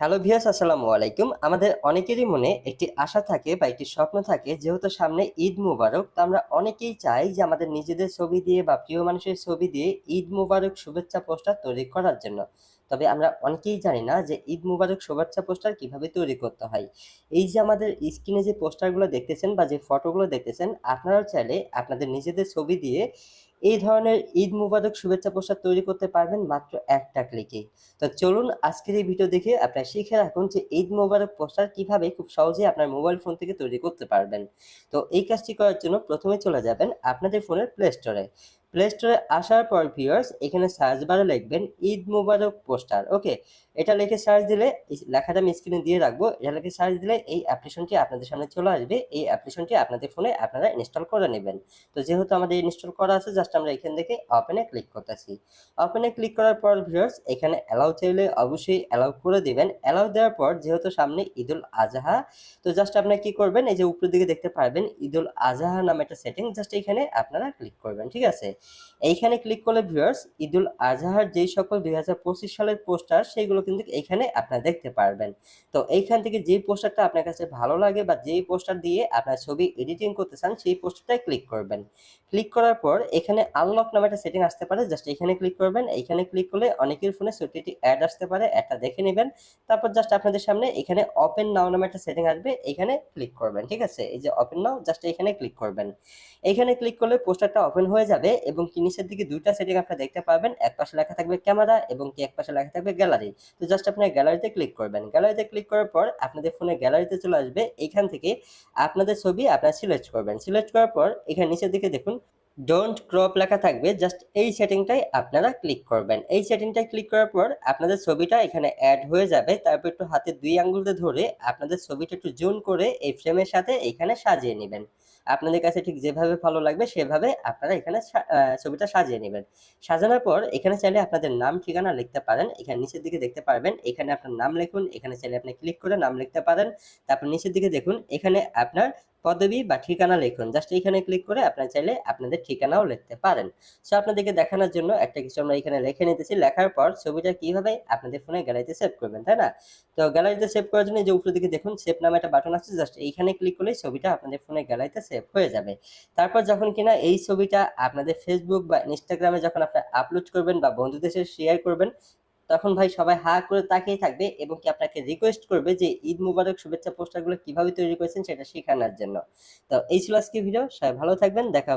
Hello ভিয়াস আসসালামু আলাইকুম। আমাদের অনেকেরই মনে একটি আশা থাকে বা একটি স্বপ্ন থাকে, যেহেতু সামনে ঈদ মুবারক, তো আমরা অনেকেই চাই যে আমাদের নিজেদের ছবি দিয়ে বা প্রিয় মানুষের ছবি দিয়ে ঈদ মুবারক শুভেচ্ছা পোস্টার তৈরি করার জন্য। তবে আমরা অনেকেই জানি না যে ঈদ মুবারক শুভেচ্ছা পোস্টার কীভাবে তৈরি করতে হয়। এই যে আমাদের স্ক্রিনে যে পোস্টারগুলো দেখতেছেন বা যে ফটোগুলো দেখতেছেন, আপনারাও চাইলে আপনাদের নিজেদের ছবি দিয়ে এই ধরনের ঈদ মোবারক শুভেচ্ছা পোস্টার তৈরি করতে পারবেন মাত্র একটা ক্লিকে। তো চলুন আজকের এই ভিডিও দেখে আপনারা শিখে রাখুন যে ঈদ মোবারক পোস্টার কীভাবে খুব সহজে আপনার মোবাইল ফোন থেকে তৈরি করতে পারবেন। তো এই কাজটি করার জন্য প্রথমে চলে যাবেন আপনাদের ফোনের প্লে স্টোরে। প্লে স্টোরে আসার পর ভিউয়ার্স এখানে সার্চ বারে লিখবেন ঈদ মোবারক পোস্টার ওকে এটা লিখে সার্চ দিলে লেখাটা আমি স্ক্রিনে দিয়ে রাখব, এটা লিখে সার্চ দিলে এই অ্যাপ্লিকেশনটি আপনাদের সামনে চলে আসবে, এই অ্যাপ্লিকেশনটি আপনাদের ফোনে আপনারা ইনস্টল করে নেবেন। তো যেহেতু আমাদের ইনস্টল করা আছে জাস্ট আমরা এখান থেকে ওপেনে ক্লিক করতেছি। ওপেনে ক্লিক করার পর ভিউয়ার্স এখানে অ্যালাউ চাইলে অবশ্যই অ্যালাউ করে দিবেন। অ্যালাউ দেওয়ার পর যেহেতু সামনে ঈদুল আজহা, তো জাস্ট আপনারা কি করবেন, এই যে উপরের দিকে দেখতে পারবেন ঈদুল আজহা নামে একটা সেটিং জাস্ট এখানে আপনারা ক্লিক করবেন, ঠিক আছে? এইখানে ক্লিক করলে ভিউয়ার্স ঈদুল আজহার যেই সকল দুই হাজার পঁচিশ সালের পোস্টার সেইগুলো কিন্তু এইখানে আপনারা দেখতে পারবেন। তো এইখান থেকে যে পোস্টারটা আপনার কাছে ভালো লাগে বা যেই পোস্টার দিয়ে আপনার ছবি এডিটিং করতে চান, সেই পোস্টারটাই ক্লিক করবেন। ক্লিক করার পর এখানে আনলক নামে একটা সেটিং আসতে পারে জাস্ট এখানে ক্লিক করবেন। এইখানে ক্লিক করলে অনেকের ফোনে ছোট্ট অ্যাড আসতে পারে অ্যাডটা দেখে নেবেন। তারপর জাস্ট আপনাদের সামনে এখানে ওপেন নাও নামে একটা সেটিং আসবে, এখানে ক্লিক করবেন, ঠিক আছে? এই যে ওপেন নাও জাস্ট এখানে ক্লিক করবেন। এখানে ক্লিক করলে পোস্টারটা ওপেন হয়ে যাবে। এবং কি নিচের দিকে দুইটা সেটিং আপনারা দেখতে পাবেন এক পাশে লেখা থাকবে ক্যামেরা এবং কি এক পাশে লেখা থাকবে গ্যালারি তো জাস্ট আপনার গ্যালারিতে ক্লিক করবেন। গ্যালারিতে ক্লিক করার পর আপনাদের ফোনে গ্যালারিতে চলে আসবে। এখান থেকে আপনাদের ছবি আপনারা সিলেক্ট করবেন। সিলেক্ট করার পর এখানে নিচের দিকে দেখুন ডোন্ট ক্রপ লেখা থাকবে জাস্ট এই সেটিংটাই আপনারা ক্লিক করবেন। এই সেটিংটাই ক্লিক করার পর আপনাদের ছবিটা এখানে অ্যাড হয়ে যাবে, তারপর একটু হাতে দুই আঙ্গুলতে ধরে আপনাদের ছবিটা একটু জুম করে এই ফ্রেমের সাথে এখানে সাজিয়ে নেবেন। আপনাদের কাছে ঠিক যেভাবে ভালো লাগবে, সেভাবে আপনারা এখানে ছবিটা সাজিয়ে নেবেন। সাজানোর পর এখানে চাইলে আপনাদের নাম, ঠিকানা লিখতে পারেন। এখানে নিচের দিকে দেখতে পারবেন, এখানে আপনার নাম লিখুন, এখানে চাইলে আপনি ক্লিক করে নাম লিখতে পারেন। তারপর নিচের দিকে দেখুন, এখানে আপনার পদবি বা ঠিকানা লিখুন। জাস্ট এখানে ক্লিক করে আপনারা চাইলে আপনাদের ঠিকানাও লিখতে পারেন। সো আপনাদেরকে দেখানোর জন্য একটা কিছু আমরা এখানে লিখে নিতেছি। লেখার পর ছবিটা কীভাবে আপনাদের ফোনে গ্যালারিতে সেভ করবেন, তাই না? তো গ্যালারিতে সেভ করার জন্য যে উপরের দিকে দেখুন সেভ নামে একটা বাটন আছে। জাস্ট এইখানে ক্লিক করলেই ছবিটা আপনাদের ফোনে গ্যালারিতে সেভ হয়ে যাবে। তারপর যখন কিনা এই ছবিটা আপনাদের ফেসবুক বা ইনস্টাগ্রামে যখন আপনারা আপলোড করবেন বা বন্ধুদের সাথে শেয়ার করবেন তখন ভাই সবাই হা করে তাকিয়ে থাকবে এবং কি আপনাকে রিকোয়েস্ট করবে যে ঈদ মুবারক শুভেচ্ছা পোস্টারগুলো কীভাবে তৈরি করেছেন সেটা শেখানোর জন্য। তো এই ছিল আজকে ভিডিও সবাই ভালো থাকবেন, দেখা